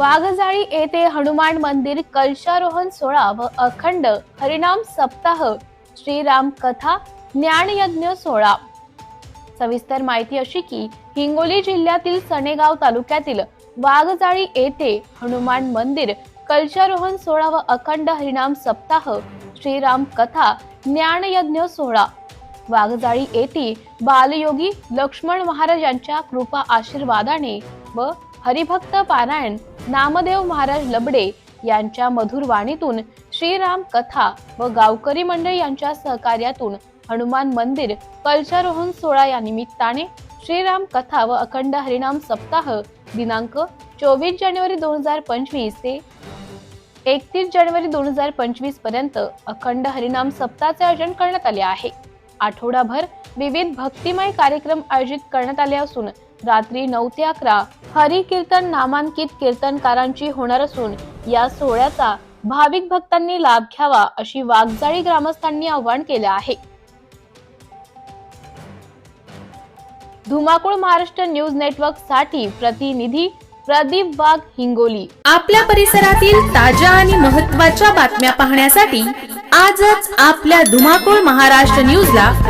वाघजाळी येथे हनुमान मंदिर कलशारोहण सोहळा व अखंड हरिनाम सप्ताह श्रीराम कथा ज्ञानयज्ञ सोहळा. सविस्तर माहिती अशी की हिंगोली जिल्ह्यातील सनेगाव तालुक्यातील वाघजाळी येथे हनुमान मंदिर कलशारोहण सोहळा व अखंड हरिनाम सप्ताह श्रीराम कथा ज्ञानयज्ञ सोहळा. वाघजाळी येथे बालयोगी लक्ष्मण महाराज यांच्या कृपा आशीर्वादाने व हरिभक्त पारायण नामदेव महाराज लबडे यांच्या मधुर वाणीतून श्रीराम कथा व गावकरी मंडळ यांच्या सहकार्यातून हनुमान मंदिर कल्चरोहन सोहळा या निमित्ताने श्रीराम कथा व अखंड हरिनाम सप्ताह दिनांक चोवीस जानेवारी दोन हजार पंचवीस ते एकतीस जानेवारी दोन हजार पंचवीसपर्यंत अखंड हरिनाम सप्ताहाचे आयोजन करण्यात आले आहे. आठवडाभर विविध भक्तिमय कार्यक्रम आयोजित करण्यात आले असून रात्री नऊ ते अकरा हरी कीर्तन नामांकित कीर्तनकारांची होणार असून या सोहळ्याचा भाविक भक्तांनी लाभ घ्यावा अशी वाघजाळी ग्रामस्थांनी आवाहन केले आहे. धुमाकूळ महाराष्ट्र न्यूज नेटवर्कसाठी प्रतिनिधी प्रदीप वाघ हिंगोली. आपल्या परिसरातील ताज्या आणि महत्त्वाच्या बातम्या पाहण्यासाठी आजच आपल्या धुमाकूळ महाराष्ट्र न्यूजला